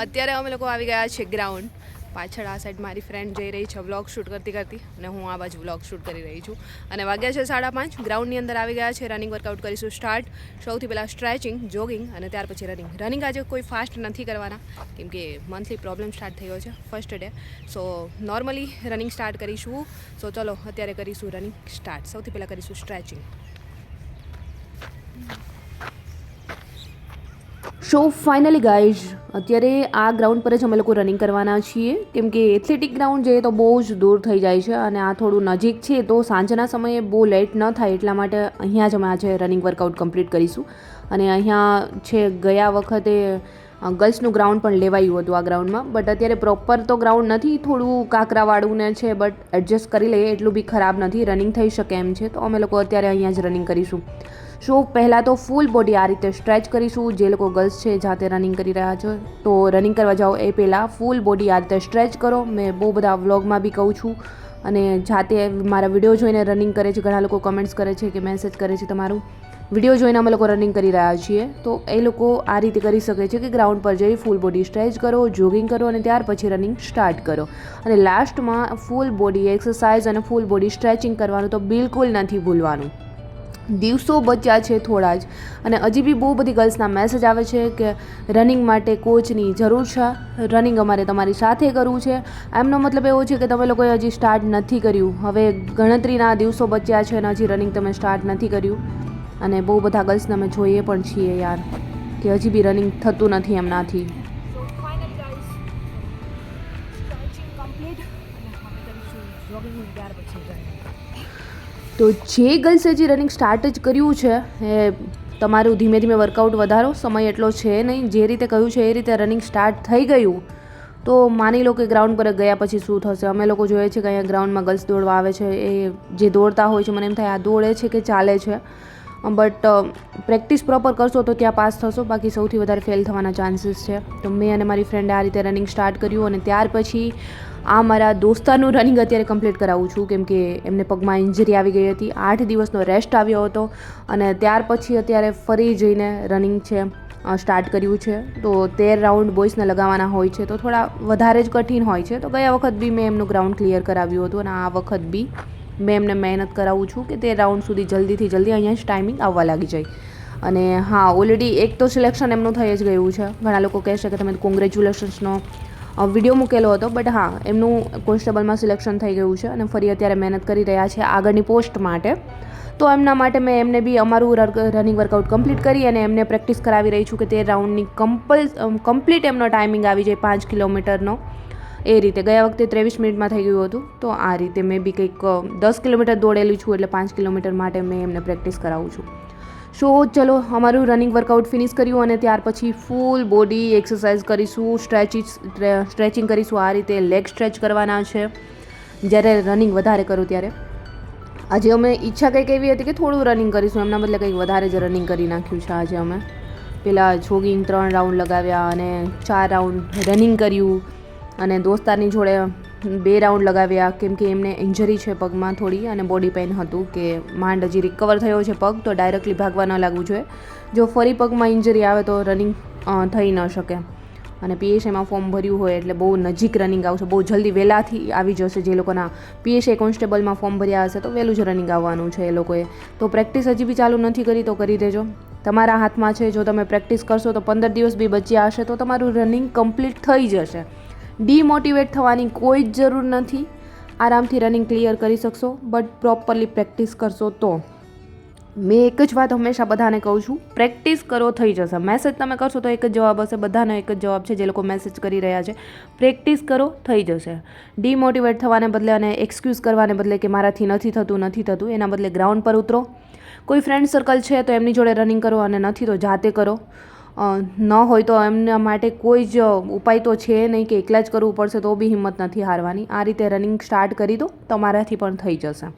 અત્યારે અમે લોકો આવી ગયા છે ગ્રાઉન્ડ. પાછળ આ સાઈડ મારી ફ્રેન્ડ જઈ રહી છે વ્લોગ શૂટ કરતી કરતી અને હું આ બાજુ વ્લોગ શૂટ કરી રહી છું. અને વાગ્યા છે સાડા પાંચ. ગ્રાઉન્ડની અંદર આવી ગયા છે. રનિંગ વર્કઆઉટ કરીશું સ્ટાર્ટ સૌથી પહેલાં સ્ટ્રેચિંગ જોગિંગ અને ત્યાર પછી રનિંગ રનિંગ આજે કોઈ ફાસ્ટ નથી કરવાના, કેમ કે મંથલી પ્રોબ્લેમ સ્ટાર્ટ થયો છે first day so normally running start કરીશું. સો ચલો, અત્યારે કરીશું રનિંગ સ્ટાર્ટ સૌથી પહેલાં કરીશું સ્ટ્રેચિંગ સો ફાઇનલી ગાઈઝ? અત્યારે આ ગ્રાઉન્ડ પર જ અમે લોકો રનિંગ કરવાના છીએ. કેમ કે એથ્લેટિક ગ્રાઉન્ડ જઈએ તો બહુ જ દૂર થઈ જાય છે અને આ થોડું નજીક છે, તો સાંજના સમયે બહુ લેટ ન થાય એટલા માટે અહીંયા જ અમે આજે રનિંગ વર્કઆઉટ કમ્પ્લીટ કરીશું. અને અહીંયા છે, ગયા વખતે ગર્લ્સનું ગ્રાઉન્ડ પણ લેવાયું હતું આ ગ્રાઉન્ડમાં. બટ અત્યારે પ્રોપર તો ગ્રાઉન્ડ નથી, થોડું કાંકરાવાળું ને છે, બટ એડજસ્ટ કરી લઈએ, એટલું બી ખરાબ નથી. રનિંગ થઈ શકે એમ છે. તો અમે લોકો અત્યારે અહીંયા જ રનિંગ કરીશું. સો, પહેલાં તો ફૂલ બોડી આ રીતે સ્ટ્રેચ કરીશું. જે લોકો ગર્લ્સ છે, જાતે રનિંગ કરી રહ્યા છો, તો રનિંગ કરવા જાઓ એ પહેલાં ફૂલ બોડી આ રીતે સ્ટ્રેચ કરો. મેં બહુ બધા વ્લોગમાં બી કહું છું. અને જાતે મારા વીડિયો જોઈને રનિંગ કરે છે, ઘણા લોકો કમેન્ટ્સ કરે છે કે મેસેજ કરે છે તમારું. વીડિયો જોઈને અમે લોકો રનિંગ કરી રહ્યા છીએ. તો એ લોકો આ રીતે કરી શકે છે કે ગ્રાઉન્ડ પર જઈ ફૂલ બોડી સ્ટ્રેચ કરો જોગિંગ કરો અને ત્યાર પછી રનિંગ સ્ટાર્ટ કરો. અને લાસ્ટમાં ફૂલ બોડી એક્સરસાઇઝ અને ફૂલ બોડી સ્ટ્રેચિંગ કરવાનું તો બિલકુલ નથી ભૂલવાનું. દિવસો બચ્યા છે થોડા જ. અને હજી બી બહુ બધી ગર્લ્સના મેસેજ આવે છે કે રનિંગ માટે કોચની જરૂર છે. રનિંગ અમારે તમારી સાથે કરવું છે. એમનો મતલબ એવો છે કે તમે લોકોએ હજી સ્ટાર્ટ નથી કર્યું. હવે ગણતરીના દિવસો બચ્યા છે અને હજી રનિંગ તમે સ્ટાર્ટ નથી કર્યું. અને બહુ બધા ગર્લ્સને અમે જોઈએ પણ છીએ યાર કે હજી બી રનિંગ થતું નથી એમનાથી. So finally guys, તો જે ગર્લ્સે જે રનિંગ સ્ટાર્ટ જ કર્યું છે, એ તમારું ધીમે ધીમે વર્કઆઉટ વધારો, સમય એટલો છે નહીં, જે રીતે કહ્યું છે એ રીતે રનિંગ સ્ટાર્ટ થઈ ગયું. તો માની લો કે ગ્રાઉન્ડ પર ગયા પછી શું થશે? અમે લોકો જોઈએ છે કે અહીંયા ગ્રાઉન્ડમાં ગર્લ્સ દોડવા આવે છે, એ જે દોડતા હોય છે, મને એમ થાય આ દોડે છે કે ચાલે છે. બટ પ્રેક્ટિસ પ્રોપર કરશો તો ત્યાં પાસ થશો. બાકી સૌથી વધારે ફેલ થવાના ચાન્સીસ છે. તો મેં અને મારી ફ્રેન્ડે આ રીતે રનિંગ સ્ટાર્ટ કર્યું અને ત્યાર પછી આ મારા દોસ્તારનું રનિંગ અત્યારે કમ્પ્લીટ કરાવું છું. કેમ કે એમને પગમાં ઇન્જરી આવી ગઈ હતી. આઠ દિવસનો રેસ્ટ આવ્યો હતો અને ત્યાર પછી અત્યારે ફરી જઈને રનિંગ છે સ્ટાર્ટ કર્યું છે. તો તેર રાઉન્ડ બોയ്સને લગાવવાના હોય છે. તો થોડા વધારે જ કઠિન હોય છે. તો ગયા વખત બી મેં એમનું ગ્રાઉન્ડ ક્લિયર કરાવ્યું હતું અને આ વખત બી મેં એમને મહેનત કરાવું છું કે તે રાઉન્ડ સુધી જલ્દીથી જલ્દી અહીંયા જ ટાઈમિંગ આવવા લાગી જાય. અને હા ઓલરેડી એક તો સિલેક્શન એમનું થઈ જ ગયું છે. ઘણા લોકો કહેશે કે તમે કોંગ્રેચ્યુલેશન્સનો વીડિયો મૂકેલો હતો બટ હા, એમનું કોન્સ્ટેબલમાં સિલેક્શન થઈ ગયું છે અને ફરી અત્યારે મહેનત કરી રહ્યા છે આગળની પોસ્ટ માટે. તો એમના માટે મેં એમને બી અમારું રનિંગ વર્કઆઉટ કમ્પ્લીટ કરી અને એમને પ્રેક્ટિસ કરાવી રહી છું કે તે રાઉન્ડની કમ્પલ કમ્પ્લીટ એમનો ટાઈમિંગ આવી જાય પાંચ કિલોમીટરનો. એ રીતે. ગયા વખતે ત્રેવીસ મિનિટમાં થઈ ગયું હતું. તો આ રીતે મેં બી કંઈક દસ કિલોમીટર દોડેલી છું એટલે પાંચ કિલોમીટર માટે મેં એમને પ્રેક્ટિસ કરાવું છું. સો, ચલો, અમારું રનિંગ વર્કઆઉટ ફિનિશ કર્યું અને ત્યાર પછી ફૂલ બોડી એક્સરસાઇઝ કરીશું સ્ટ્રેચિસ સ્ટ્રેચિંગ કરીશું. આ રીતે લેગ સ્ટ્રેચ કરવાના છે. જ્યારે રનિંગ વધારે કરું ત્યારે. આજે અમે ઈચ્છા કંઈક એવી હતી કે થોડું રનિંગ કરીશું. એમના બદલે કંઈક વધારે જ રનિંગ કરી નાખ્યું છે આજે અમે. પેલા જોગિંગ ત્રણ રાઉન્ડ લગાવ્યા અને ચાર રાઉન્ડ રનિંગ કર્યું. અને દોસ્તારની જોડે બે રાઉન્ડ લગાવ્યા, કેમ કે એમને ઇન્જરી છે પગમાં થોડી અને બોડી પેઇન હતું કે માંડ હજી રિકવર થયો છે પગ, તો ડાયરેક્ટલી ભાગવા ન લાગવું જોઈએ. જો ફરી પગમાં ઇન્જરી આવે તો રનિંગ થઈ ન શકે. અને પીએસઆઈમાં ફોર્મ ભર્યું હોય એટલે બહુ નજીક રનિંગ આવશે, બહુ જલ્દી વહેલાથી આવી જશે જે લોકોના પીએસઆઈ કોન્સ્ટેબલમાં ફોર્મ ભર્યા હશે, તો વહેલું જ રનિંગ આવવાનું છે એ લોકોએ. તો પ્રેક્ટિસ હજી બી ચાલુ નથી કરી, તો કરી દેજો. તમારા હાથમાં છે, જો તમે પ્રેક્ટિસ કરશો તો પંદર દિવસ બી બચ્યા હશે, તો તમારું રનિંગ કમ્પ્લીટ થઈ જશે. ડીમોટિવેટ થવાની કોઈ જ જરૂર નથી. આરામથી રનિંગ ક્લિયર કરી શકશો બટ પ્રોપરલી પ્રેક્ટિસ કરશો તો. મેં એક જ વાત હંમેશા બધાને કહું છું પ્રેક્ટિસ કરો, થઈ જશે. મેસેજ તમે કરશો તો એક જ જવાબ હશે, બધાનો એક જ જવાબ છે, જે લોકો મેસેજ કરી રહ્યા છે. પ્રેક્ટિસ કરો, થઈ જશે. ડિમોટિવેટ થવાને બદલે અને એક્સક્યુઝ કરવાને બદલે કે મારાથી નથી થતું નથી થતું, એના બદલે ગ્રાઉન્ડ પર ઉતરો. કોઈ ફ્રેન્ડ સર્કલ છે તો એમની જોડે રનિંગ કરો અને નથી તો જાતે કરો. ન હોય તો એમના માટે કોઈ જ ઉપાય તો છે નહીં કે એકલા જ કરવું પડશે તો બી હિંમત નથી હારવાની. આ રીતે રનિંગ સ્ટાર્ટ કરી દો, તમારાથી પણ થઈ જશે.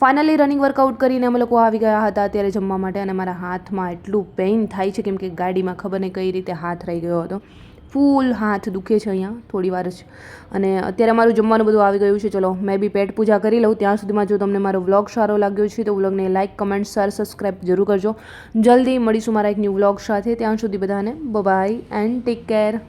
ફાઇનલી રનિંગ વર્કઆઉટ કરીને અમે લોકો આવી ગયા હતા અત્યારે જમવા માટે અને મારા હાથમાં એટલું પેઇન થાય છે, કેમ કે ગાડીમાં ખબર નહીં કઈ રીતે હાથ રહી ગયો હતો. ફૂલ હાથ દુખે છે અહીંયા, થોડી વાર જ. અને અત્યારે મારું જમવાનું બધું આવી ગયું છે. ચલો, મેં બી પેટ પૂજા કરી લઉં. ત્યાં સુધીમાં જો તમને મારો વ્લોગ સારો લાગ્યો છે, તો વ્લોગને લાઇક કમેન્ટ, શેર, સબસ્ક્રાઈબ જરૂર કરજો. જલ્દી મળીશું મારા એક ન્યૂ વ્લોગ સાથે. ત્યાં સુધી બધાને બાય એન્ડ ટેક કેર